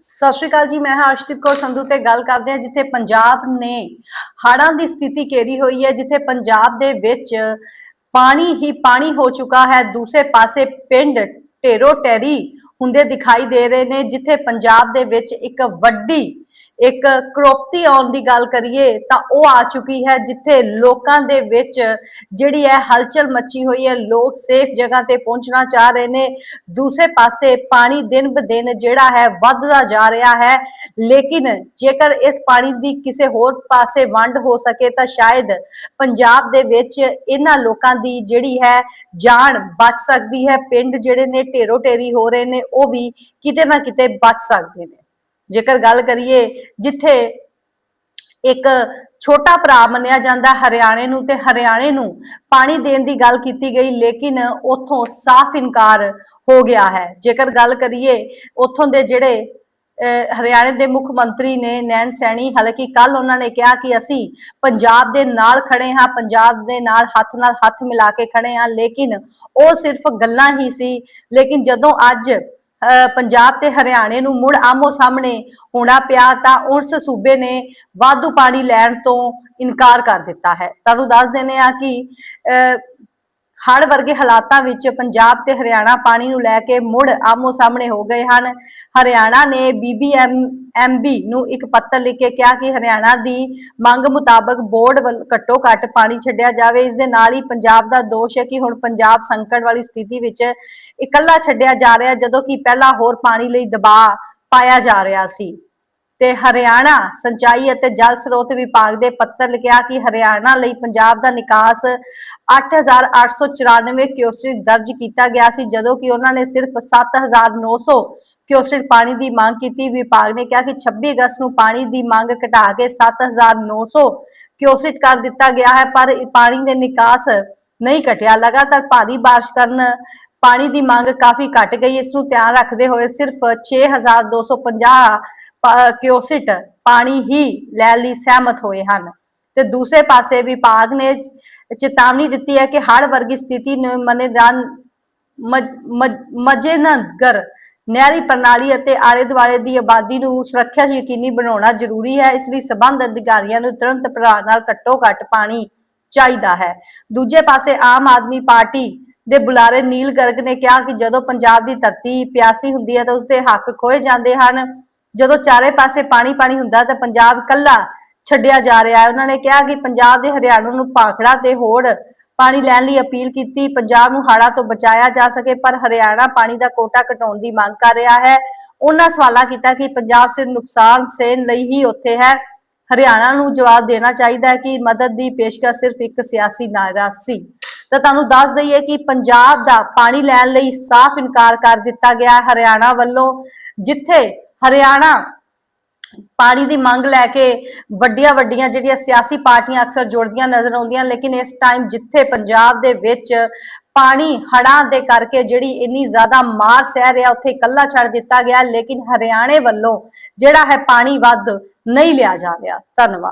ਸਤਿ ਸ਼੍ਰੀ ਅਕਾਲ ਜੀ, ਮੈਂ ਹਾਂ ਅਰਸ਼ਦੀਪ ਕੌਰ ਸੰਧੂ ਤੇ ਗੱਲ ਕਰਦੇ ਹਾਂ ਜਿੱਥੇ ਪੰਜਾਬ ਨੇ ਹੜ੍ਹਾਂ ਦੀ ਸਥਿਤੀ ਘੇਰੀ ਹੋਈ ਹੈ, ਜਿੱਥੇ ਪੰਜਾਬ ਦੇ ਵਿੱਚ ਪਾਣੀ ਹੀ ਪਾਣੀ ਹੋ ਚੁੱਕਾ ਹੈ। ਦੂਸਰੇ ਪਾਸੇ ਪਿੰਡ ਢੇਰੋ ਟੈਰੀ ਹੁੰਦੇ ਦਿਖਾਈ ਦੇ ਰਹੇ ਨੇ, ਜਿੱਥੇ ਪੰਜਾਬ ਦੇ ਵਿੱਚ ਇੱਕ ਵੱਡੀ ਇੱਕ ਕਰੋਪਤੀ ਆਉਣ ਦੀ ਗੱਲ ਕਰੀਏ ਤਾਂ ਉਹ ਆ ਚੁੱਕੀ ਹੈ ਜਿੱਥੇ ਲੋਕਾਂ ਦੇ ਵਿੱਚ ਜਿਹੜੀ ਹੈ ਹਲਚਲ ਮੱਚੀ ਹੋਈ ਹੈ, ਲੋਕ ਸੇਫ ਜਗ੍ਹਾ ਤੇ ਪਹੁੰਚਣਾ ਚਾਹ ਰਹੇ ਨੇ। ਦੂਸਰੇ ਪਾਸੇ ਪਾਣੀ ਦਿਨ ਬ ਦਿਨ ਜਿਹੜਾ ਹੈ ਵੱਧਦਾ ਜਾ ਰਿਹਾ ਹੈ। ਲੇਕਿਨ ਜੇਕਰ ਇਸ ਪਾਣੀ ਦੀ ਕਿਸੇ ਹੋਰ ਪਾਸੇ ਵੰਡ ਹੋ ਸਕੇ ਤਾਂ ਸ਼ਾਇਦ ਪੰਜਾਬ ਦੇ ਵਿੱਚ ਇਹਨਾਂ ਲੋਕਾਂ ਦੀ ਜਿਹੜੀ ਹੈ ਜਾਨ ਬਚ ਸਕਦੀ ਹੈ। ਪਿੰਡ ਜਿਹੜੇ ਨੇ ਢੇਰੋ ਢੇਰੀ ਹੋ ਰਹੇ ਨੇ, ਉਹ ਵੀ ਕਿਤੇ ਨਾ ਕਿਤੇ ਬਚ ਸਕਦੇ ਨੇ। ਜੇਕਰ ਗੱਲ ਕਰੀਏ ਜਿੱਥੇ ਇੱਕ ਛੋਟਾ ਭਰਾ ਮੰਨਿਆ ਜਾਂਦਾ ਹਰਿਆਣੇ ਨੂੰ ਤੇ ਹਰਿਆਣੇ ਨੂੰ ਪਾਣੀ ਦੇਣ ਦੀ ਗੱਲ ਕੀਤੀ ਗਈ ਲੇਕਿਨ ਉਥੋਂ ਸਾਫ਼ ਇਨਕਾਰ ਹੋ ਗਿਆ ਹੈ। ਜੇਕਰ ਗੱਲ ਕਰੀਏ ਉਥੋਂ ਦੇ ਜਿਹੜੇ ਅਹ, ਹਰਿਆਣੇ ਦੇ ਮੁੱਖ ਮੰਤਰੀ ਨੇ ਨੈਣ ਸੈਣੀ ਹਾਲਾਂਕਿ ਕੱਲ ਉਹਨਾਂ ਨੇ ਕਿਹਾ ਕਿ ਅਸੀਂ ਪੰਜਾਬ ਦੇ ਨਾਲ ਖੜੇ ਹਾਂ ਪੰਜਾਬ ਦੇ ਨਾਲ ਹੱਥ ਨਾਲ ਹੱਥ ਮਿਲਾ ਕੇ ਖੜੇ ਹਾਂ ਲੇਕਿਨ ਉਹ ਸਿਰਫ ਗੱਲਾਂ ਹੀ ਸੀ। ਲੇਕਿਨ ਜਦੋਂ ਅੱਜ ਪੰਜਾਬ ਤੇ ਹਰਿਆਣੇ ਨੂੰ ਮੁੜ ਆਮੋ ਸਾਹਮਣੇ ਹੋਣਾ ਪਿਆ ਤਾਂ ਉਸ ਸੂਬੇ ਨੇ ਵਾਧੂ ਪਾਣੀ ਲੈਣ ਤੋਂ ਇਨਕਾਰ ਕਰ ਦਿੱਤਾ ਹੈ। ਤੁਹਾਨੂੰ ਦੱਸ ਦਿੰਦੇ ਆ ਕਿ ਹੜ ਵਰਗੇ ਹਾਲਾਤਾਂ ਵਿੱਚ ਪੰਜਾਬ ਤੇ ਹਰਿਆਣਾ ਪਾਣੀ ਨੂੰ ਲੈ ਕੇ ਮੁੜ ਆਮੋ ਸਾਹਮਣੇ ਹੋ ਗਏ ਹਨ। ਹਰਿਆਣਾ ਨੇ ਬੀਬੀਐਮ ਐਮਬੀ ਨੂੰ ਇੱਕ ਪੱਤਰ ਲਿਖ ਕੇ ਕਿਹਾ ਕਿ ਹਰਿਆਣਾ ਦੀ ਮੰਗ ਮੁਤਾਬਕ ਬੋਰਡ ਵੱਲ ਘੱਟੋ ਘੱਟ ਪਾਣੀ ਛੱਡਿਆ ਜਾਵੇ। ਇਸ ਦੇ ਨਾਲ ਹੀ ਪੰਜਾਬ ਦਾ ਦੋਸ਼ ਹੈ ਕਿ ਹੁਣ ਪੰਜਾਬ ਸੰਕਟ ਵਾਲੀ ਸਥਿਤੀ ਵਿੱਚ ਇਕੱਲਾ ਛੱਡਿਆ ਜਾ ਰਿਹਾ, ਜਦੋਂ ਕਿ ਪਹਿਲਾਂ ਹੋਰ ਪਾਣੀ ਲਈ ਦਬਾਅ ਪਾਇਆ ਜਾ ਰਿਹਾ ਸੀ। ਤੇ ਹਰਿਆਣਾ ਸਿੰਚਾਈ ਅਤੇ ਜਲ ਸਰੋਤ ਵਿਭਾਗ ਦੇ ਪੱਤਰ ਲਿਖਿਆ ਕਿ ਹਰਿਆਣਾ ਲਈ ਪੰਜਾਬ ਦਾ ਨਿਕਾਸ 8894 ਕਿਊਸੈਕ ਦਰਜ ਕੀਤਾ ਗਿਆ ਸੀ, ਜਦੋਂ ਕਿ ਉਹਨਾਂ ਨੇ ਸਿਰਫ 7900 ਕਿਊਸੈਕ ਪਾਣੀ ਦੀ ਮੰਗ ਕੀਤੀ। ਵਿਭਾਗ ਨੇ ਕਿਹਾ ਕਿ 26 ਅਗਸਤ ਨੂੰ ਪਾਣੀ ਦੀ ਮੰਗ ਘਟਾ ਕੇ 7900 ਕਿਊਸੈਕ ਕਰ ਦਿੱਤਾ ਗਿਆ ਹੈ, ਪਰ ਪਾਣੀ ਦੇ ਨਿਕਾਸ ਨਹੀਂ ਘਟਿਆ। ਲਗਾਤਾਰ ਭਾਰੀ ਬਾਰਿਸ਼ ਕਾਰਨ ਪਾਣੀ ਦੀ ਮੰਗ ਕਾਫੀ ਘਟ ਗਈ। ਇਸ ਨੂੰ ਧਿਆਨ ਰੱਖਦੇ ਹੋਏ ਸਿਰਫ 6250 ਪ- ਪਾਣੀ ਹੀ ਲੈਣ ਲਈ ਸਹਿਮਤ ਹੋਏ ਹਨ। ਤੇ ਦੂਸਰੇ ਪਾਸੇ ਵਿਭਾਗ ਨੇ ਚੇਤਾਵਨੀ ਦਿੱਤੀ ਹੈ ਕਿ ਹੜ੍ਹ ਵਰਗੀ ਸਥਿਤੀ ਨੂੰ ਮੰਨੇ ਜਾਣ ਮਜੇਨਗਰ ਨਹਿਰੀ ਪ੍ਰਣਾਲੀ ਅਤੇ ਆਲੇ ਦੁਆਲੇ ਦੀ ਆਬਾਦੀ ਨੂੰ ਸੁਰੱਖਿਆ ਯਕੀਨੀ ਬਣਾਉਣਾ ਜ਼ਰੂਰੀ ਹੈ। ਇਸ ਲਈ ਸਬੰਧ ਅਧਿਕਾਰੀਆਂ ਨੂੰ ਤੁਰੰਤ ਪ੍ਰਭਾਵ ਨਾਲ ਘੱਟੋ ਘੱਟ ਪਾਣੀ ਚਾਹੀਦਾ ਹੈ। ਦੂਜੇ ਪਾਸੇ ਆਮ ਆਦਮੀ ਪਾਰਟੀ ਦੇ ਬੁਲਾਰੇ ਨੀਲ ਗਰਗ ਨੇ ਕਿਹਾ ਕਿ ਜਦੋਂ ਪੰਜਾਬ ਦੀ ਧਰਤੀ ਪਿਆਸੀ ਹੁੰਦੀ ਹੈ ਤਾਂ ਉਸਦੇ ਹੱਕ ਖੋਏ ਜਾਂਦੇ ਹਨ। ਜਦੋਂ ਚਾਰੇ ਪਾਸੇ ਪਾਣੀ ਪਾਣੀ ਹੁੰਦਾ ਤਾਂ ਪੰਜਾਬ ਕੱਲਾ ਛੱਡਿਆ ਜਾ ਰਿਹਾ ਹੈ। ਉਹਨਾਂ ਨੇ ਕਿਹਾ ਕਿ ਪੰਜਾਬ ਦੇ ਹਰਿਆਣਾ ਨੂੰ ਭਾਖੜਾ ਤੇ ਹੋੜ ਪਾਣੀ ਲੈਣ ਲਈ ਅਪੀਲ ਕੀਤੀ, ਪੰਜਾਬ ਨੂੰ ਹਾੜਾ ਤੋਂ ਬਚਾਇਆ ਜਾ ਸਕੇ, ਪਰ ਹਰਿਆਣਾ ਪਾਣੀ ਦਾ ਕੋਟਾ ਘਟਾਉਣ ਦੀ ਮੰਗ ਕਰ ਰਿਹਾ ਹੈ। ਉਹਨਾਂ ਸਵਾਲਾਂ ਕੀਤਾ ਕਿ ਪੰਜਾਬ ਸਿਰ ਨੁਕਸਾਨ ਸਹਿਣ ਲਈ ਹੀ ਉੱਥੇ ਹੈ। ਹਰਿਆਣਾ ਨੂੰ ਜਵਾਬ ਦੇਣਾ ਚਾਹੀਦਾ ਹੈ ਕਿ ਮਦਦ ਦੀ ਪੇਸ਼ਕਸ਼ ਸਿਰਫ ਇੱਕ ਸਿਆਸੀ ਨਾਅਰਾ ਸੀ। ਤਾਂ ਤੁਹਾਨੂੰ ਦੱਸ ਦਈਏ ਕਿ ਪੰਜਾਬ ਦਾ ਪਾਣੀ ਲੈਣ ਲਈ ਸਾਫ਼ ਇਨਕਾਰ ਕਰ ਦਿੱਤਾ ਗਿਆ ਹਰਿਆਣਾ ਵੱਲੋਂ ਜਿੱਥੇ ਹਰਿਆਣਾ ਪਾਣੀ ਦੀ ਮੰਗ ਲੈ ਕੇ ਵੱਡੀਆਂ ਵੱਡੀਆਂ ਜਿਹੜੀਆਂ ਸਿਆਸੀ ਪਾਰਟੀਆਂ ਅਕਸਰ ਜੁੜਦੀਆਂ ਨਜ਼ਰ ਆਉਂਦੀਆਂ, ਲੇਕਿਨ ਇਸ ਟਾਈਮ ਜਿੱਥੇ ਪੰਜਾਬ ਦੇ ਵਿੱਚ ਪਾਣੀ ਹੜਾਂ ਦੇ ਕਰਕੇ ਜਿਹੜੀ ਇੰਨੀ ਜ਼ਿਆਦਾ ਮਾਰ ਸਹਿ ਰਿਹਾ, ਉੱਥੇ ਇਕੱਲਾ ਛੱਡ ਦਿੱਤਾ ਗਿਆ, ਲੇਕਿਨ ਹਰਿਆਣੇ ਵੱਲੋਂ ਜਿਹੜਾ ਹੈ ਪਾਣੀ ਵੱਧ ਨਹੀਂ ਲਿਆ ਜਾ ਰਿਹਾ। ਧੰਨਵਾਦ।